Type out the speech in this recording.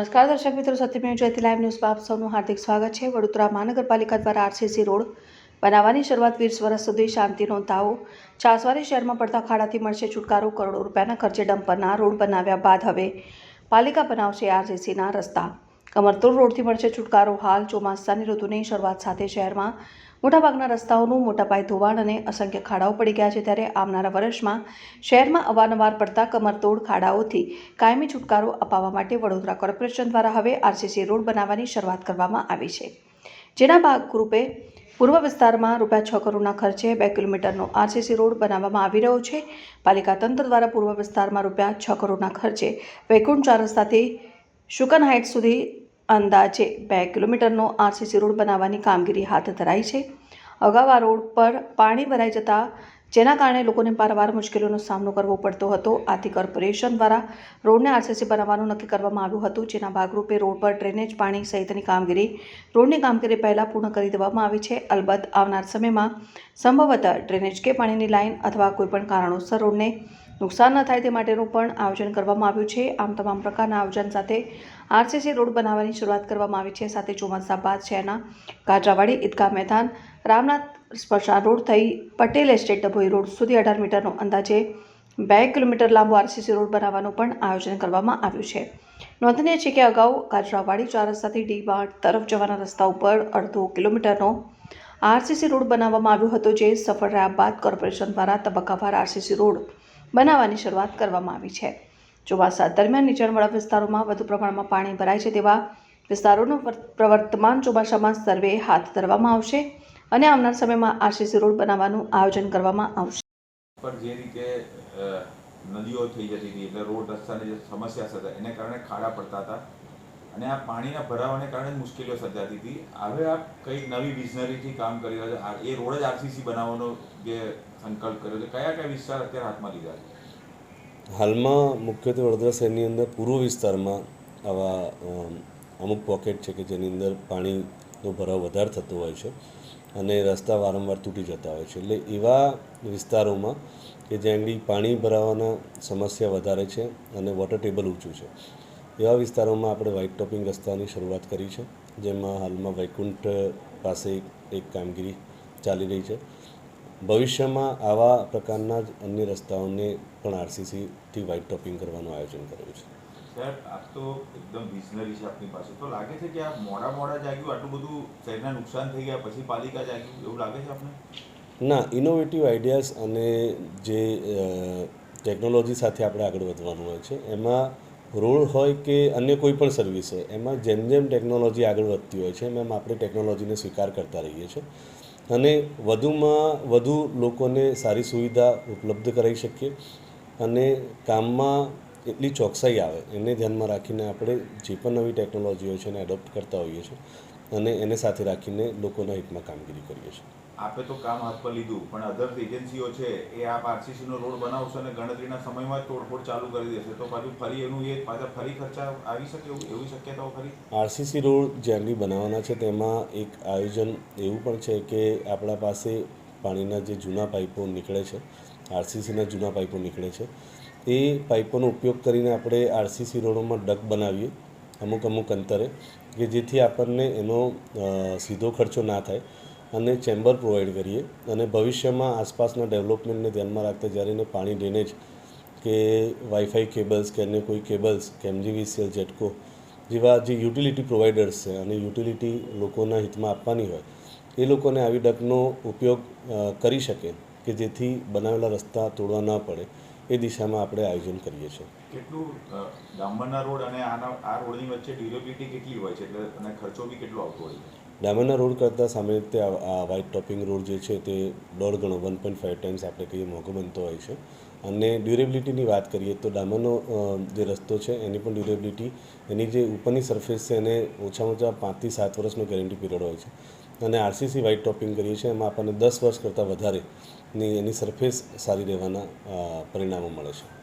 નમસ્કાર, દર્શક મિત્રો, સત્યમેવ જયતી લાઈવ ન્યૂઝમાં આપ સૌનું હાર્દિક સ્વાગત છે. વડોદરા મહાનગરપાલિકા દ્વારા આરસીસી રોડ બનાવવાની શરૂઆત વીસ વર્ષ સુધી શાંતિનો તાવો ચાસવારી શહેરમાં પડતા ખાડાથી મળશે છુટકારો. કરોડો રૂપિયાના ખર્ચે ડમ્પરના રોડ બનાવ્યા બાદ હવે પાલિકા બનાવશે આરસીસીના રસ્તા. કમરતોડ રોડથી મળશે છુટકારો. હાલ ચોમાસાની ઋતુની શરૂઆત સાથે શહેરમાં મોટાભાગના રસ્તાઓનું મોટા પાયે ધોવાણ અને અસંખ્ય ખાડાઓ પડી ગયા છે ત્યારે આવનારા વર્ષમાં શહેરમાં અવારનવાર પડતા કમરતોડ ખાડાઓથી કાયમી છુટકારો અપાવવા માટે વડોદરા કોર્પોરેશન દ્વારા હવે આરસીસી રોડ બનાવવાની શરૂઆત કરવામાં આવી છે. જેના ભાગરૂપે પૂર્વ વિસ્તારમાં રૂપિયા છ કરોડના ખર્ચે બે કિલોમીટરનો આરસીસી રોડ બનાવવામાં આવી રહ્યો છે. પાલિકા તંત્ર દ્વારા પૂર્વ વિસ્તારમાં રૂપિયા છ કરોડના ખર્ચે વૈકુંઠ ચાર રસ્તાથી શુકન હાઇટ સુધી અંદાજે બે કિલોમીટરનો આરસીસી રોડ બનાવવાની કામગીરી હાથ ધરાઈ છે. અગાઉ આ રોડ પર પાણી ભરાઈ જતા, જેના કારણે લોકોને પારવાર મુશ્કેલીઓનો સામનો કરવો પડતો હતો. આથી કોર્પોરેશન દ્વારા રોડને આરસીસી બનાવવાનું નક્કી કરવામાં આવ્યું હતું, જેના ભાગરૂપે રોડ પર ડ્રેનેજ પાણી સહિતની કામગીરી રોડની કામગીરી પહેલાં પૂર્ણ કરી દેવામાં આવી છે. અલબત્ત, આવનાર સમયમાં સંભવતઃ ડ્રેનેજ કે પાણીની લાઇન અથવા કોઈપણ કારણોસર રોડને નુકસાન ન થાય તે માટેનું પણ આયોજન કરવામાં આવ્યું છે. આમ તમામ પ્રકારના આયોજન સાથે આરસીસી રોડ બનાવવાની શરૂઆત કરવામાં આવી છે. સાથે ચોમાસા બાદ શહેરના કાજરાવાડી ઈદગાહ મેદાન, રામનાથ સ્પર્શા રોડ થઈ પટેલ એસ્ટેટ ડભોઈ રોડ સુધી અઢાર મીટરનો અંદાજે બે કિલોમીટર લાંબો આરસીસી રોડ બનાવવાનું પણ આયોજન કરવામાં આવ્યું છે. નોંધનીય છે કે અગાઉ કાજરાવાડી ચાર રસ્તાથી ડી બાટ તરફ જવાના રસ્તા ઉપર અડધો કિલોમીટરનો આરસીસી રોડ બનાવવામાં આવ્યો હતો, જે સફળ રહ્યા બાદ કોર્પોરેશન દ્વારા તબક્કાવાર આરસીસી રોડ બનાવવાની શરૂઆત કરવામાં આવી છે. ચોમાસા દરમિયાન નીચાણવાળા વિસ્તારોમાં વધુ પ્રમાણમાં પાણી ભરાય છે તેવા વિસ્તારોનો પ્રવર્તમાન ચોમાસામાં સર્વે હાથ ધરવામાં આવશે અને આવનાર સમયમાં આરસીસી રોડ બનાવવાનું આયોજન કરવામાં આવશે. પણ જે રીતે નદીઓ થઈ જતી હતી, એટલે રોડ રસ્તાની જે સમસ્યા હતા એને કારણે ખાડા પડતા હતા. અને આ પાણીના ભરાવાને કારણે મુશ્કેલીઓ સર્જાતી હતી. હવે આ કંઈક નવી વિઝનરીથી કામ કરી રહ્યા છે. એ રોડ જ આરસીસી બનાવવાનો જે સંકલ્પ કર્યો છે. કયા કયા વિસ્તાર અત્યારે હાથમાં લીધા છે? હાલમાં મુખ્યત્વે વડોદરા શહેરની અંદર પૂર્વ વિસ્તારમાં આવા અમુક પોકેટ છે કે જેની અંદર પાણીનો ભરાવ વધારે થતો હોય છે અને રસ્તા વારંવાર તૂટી જતા હોય છે. એટલે એવા વિસ્તારોમાં કે જ્યાં આગળ પાણી ભરાવાના સમસ્યા વધારે છે અને વોટર ટેબલ ઊંચું છે. એવા વિસ્તારોમાં આપણે વ્હાઇટ ટોપિંગ રસ્તાની શરૂઆત કરી છે જેમાં હાલમાં વૈકુંઠ પાસે એક- કામગીરી ચાલી રહી છે. ભવિષ્યમાં આવા પ્રકારના જ અન્ય રસ્તાઓને પણ આરસીસીથી વ્હાઇટ ટોપિંગ કરવાનું આયોજન કર્યું છે. સાહેબ આપ તો એકદમ વિઝનરી છે આપની પાસે. તો લાગે છે કે આ મોડા મોડા જાગ્યું આટલું બધું શહેરના નુકસાન થઈ ગયા પછી પાલિકા જાગ્યું એવું લાગે છે આપને? ના ઇનોવેટિવ આઈડિયાઝ અને જે ટેકનોલોજી સાથે આપણે આગળ વધવાનું હોય છે એમાં રોડ હોય કે અન્ય કોઈ પણ સર્વિસ હોય, એમાં જેમ જેમ ટેકનોલોજી આગળ વધતી હોય છે, એમ એમ આપણે ટેકનોલોજીને સ્વીકાર કરતા રહીએ છીએ. અને વધુમાં વધુ લોકોને સારી સુવિધા ઉપલબ્ધ કરાવી શકીએ અને કામમાં એટલી ચોકસાઈ આવે, એને ધ્યાનમાં રાખીને આપણે જે પણ નવી ટેકનોલોજી હોય છે એને એડોપ્ટ કરતા હોઈએ છીએ અને એને સાથે રાખીને લોકોના હિતમાં કામગીરી કરીએ છીએ. આપે તો કામ હાથ પર લીધું, પણ અધર્સ એજન્સીઓ છે, એ આપ આરસીસીનો રોડ બનાવશે અને ગણતરીના સમયમાં જ તોડફોડ ચાલુ કરી દેશે. તો પાછું ફરી એનું એ પાછા ફરી ખર્ચા આવી શકે એવું, એવી શક્યતાઓ ખરી? આરસીસી રોડ જેમની બનાવવાના છે, તેમાં એક આયોજન એવું પણ છે કે આપણા પાસે પાણીના જે જૂના પાઇપો નીકળે છે આરસીસીના જૂના પાઇપો નીકળે છે, એ પાઇપોનો ઉપયોગ કરીને આપણે આરસીસી રોડોમાં ડક બનાવીએ, અમુક અમુક અંતરે, કે જેથી આપણને એનો સીધો ખર્ચો ના થાય. અને ચેમ્બર પ્રોવાઈડ કરીએ. અને ભવિષ્યમાં આસપાસના ડેવલપમેન્ટને ધ્યાનમાં રાખતા જ્યારે એને પાણી ડ્રેનેજ કે વાઈફાઈ કેબલ્સ કે અન્ય કોઈ કેબલ્સ કે એમજીવીસીએલ, જેટકો જેવા જે યુટિલિટી પ્રોવાઈડર્સ છે અને યુટિલિટી લોકોના હિતમાં આપવાની હોય, એ લોકોને આવી ડકનો ઉપયોગ કરી શકે કે જેથી બનાવેલા રસ્તા તોડવા ન પડે, એ દિશામાં આપણે આયોજન કરીએ છીએ. કેટલું ડામરના રોડ અને આના, આ રોડની વચ્ચે ડ્યુરેબિલિટી કેટલી હોય છે? એટલે અને ખર્ચો બી કેટલો આવતો હોય છે? ડામરના રોડ કરતાં સામાન્ય રીતે આ વ્હાઇટ ટોપિંગ રોડ જે છે તે દોઢ ગણો વન પોઈન્ટ ફાઇવ ટાઈમ્સ આપણે કહીએ મોંઘો બનતો હોય છે. અને ડ્યુરેબિલિટીની વાત કરીએ તો ડામરનો જે રસ્તો છે એની પણ ડ્યુરેબિલિટી એની જે ઉપરની સરફેસ છે એને ઓછામાં ઓછા પાંચથી સાત વર્ષનો ગેરંટી પીરિયડ હોય છે. અને આરસીસી વ્હાઇટ ટોપિંગ કરીએ છીએ, એમાં આપણને દસ વર્ષ કરતાં વધારે ની એની સરફેસ સારી રહેવાના પરિણામો મળે છે.